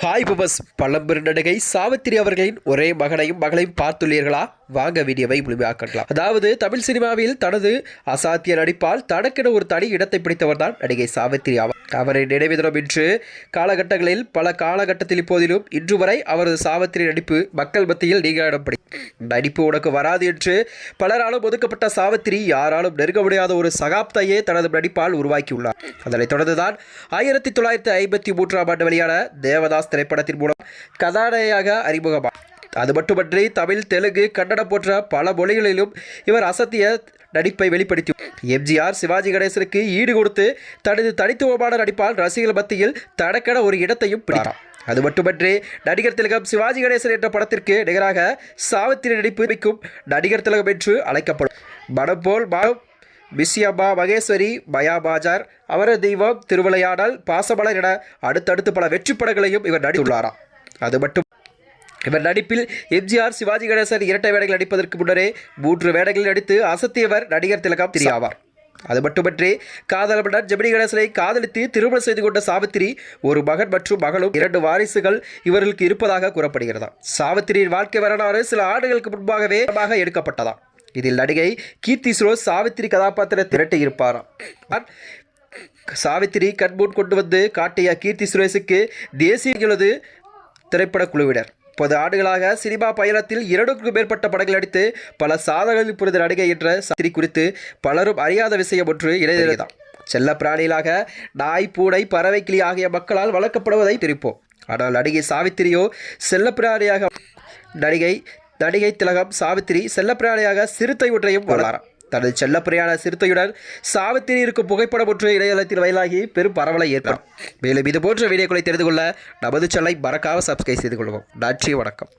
Hi பபஸ் பழம்பெரு நடிகை சாவித்திரி அவர்களின் ஒரே மகனையும் மகளையும் பார்த்துள்ளீர்களா? வாங்க வீடியோவை முழுமையாக்கலாம் அதாவது தமிழ் சினிமாவில் தனது அசாத்திய நடிப்பால் தனக்கென ஒரு தனி இடத்தை பிடித்தவர் தான் நடிகை சாவித்திரி ஆவார் அவரை நினைவு இன்று காலகட்டங்களில் பல காலகட்டத்தில் இப்போதிலும் இன்று வரை அவரது சாவித்திரி நடிப்பு மக்கள் மத்தியில் நீங்காடப்படி நடிப்பு உனக்கு வராது என்று பலராலும் ஒதுக்கப்பட்ட சாவித்திரி யாராலும் நெருங்க முடியாத ஒரு சகாப்தையே தனது நடிப்பால் உருவாக்கியுள்ளார். அதனைத் தொடர்ந்துதான் ஆயிரத்தி தொள்ளாயிரத்தி ஐம்பத்தி மூன்றாம் ஆண்டு வெளியான தேவதாஸ் திரைப்படத்தின் மூலம் கதாநாயகியாக அறிமுகமானார் அது மட்டுமன்றி தமிழ் தெலுங்கு கன்னடம் போன்ற பல மொழிகளிலும் இவர் அசத்திய நடிப்பை வெளிப்படுத்தி எம்ஜிஆர் சிவாஜி கணேசனுக்கு ஈடு கொடுத்து தனது தனித்துவமான நடிப்பால் ரசிகர்கள் மத்தியில் தனக்கென ஒரு இடத்தையும் பிடித்தார். அது மட்டுமன்றி நடிகர் திலகம் சிவாஜி கணேசன் என்ற படத்திற்கு நிகராக சாவித்திரி நடிப்பு நடிகர் திலகம் என்று அழைக்கப்படும். மனம் போல் மனம் பிஸ்யம்மா மகேஸ்வரி மயா பாஜார் அவரது தெய்வம் திருவிளையாடல் பாசமலர் என அடுத்தடுத்து பல வெற்றி படங்களையும் இவர் நடித்துள்ளாராம். அது மட்டும் இவர் நடிப்பில் எம்ஜிஆர் சிவாஜி கணேசன் இரட்டை வேடங்கள் நடிப்பதற்கு முன்னரே மூன்று வேடங்களில் நடித்து அசத்தியவர் நடிகர் திலகம் திரியாவார். அது மட்டுமன்றி காதல் மன்னர் ஜெமினி கணேசனை காதலித்து திருமணம் செய்து கொண்ட சாவித்திரி ஒரு மகன் மற்றும் மகளும் இரண்டு வாரிசுகள் இவர்களுக்கு இருப்பதாக கூறப்படுகிறதா. சாவித்திரியின் வாழ்க்கை வரலாறு சில ஆண்டுகளுக்கு முன்பாகவே எடுக்கப்பட்டதா எடுக்கப்பட்டதாம். இதில் நடிகை கீர்த்தி சுரோஸ் சாவித்திரி கதாபாத்திர திரட்டி இருப்பாராம். சாவித்திரி கண்முன் கொண்டு வந்து காட்டிய கீர்த்தி சுரேஷுக்கு தேசியங்களது திரைப்பட குழுவினர். பது ஆண்டுகளாக சினிமா பயணத்தில் இரண்டுக்கும் மேற்பட்ட படங்கள் அடித்து பல சாதனைகளில் புரிந்த நடிகை என்ற சாத்திரி குறித்து பலரும் அறியாத விஷயம் ஒன்று இடையதான் செல்ல பிராணிகளாக நாய் பூனை பறவை கிளி ஆகிய மக்களால் வளர்க்கப்படுவதை தெரிப்போம் ஆனால் நடிகை சாவித்திரியோ செல்லப்பிராணியாக நடிகை நடிகை திலகம் சாவித்திரி செல்லப்பிராணியாக சிறுத்தை ஒன்றையும் வளராம் தனது செல்லப்பிரியான சிறுத்தையுடன் சாவித்திரி இருக்கும் புகைப்படம் ஒன்று இணையதளத்தில் வயலாகி பெரும் பரவலை ஏற்படும். மேலும் இது போன்ற வீடியோக்களை தெரிந்து கொள்ள நமது செல்லை மறக்காம சப்ஸ்கிரைப் செய்து கொள்வோம் நன்றி வணக்கம்.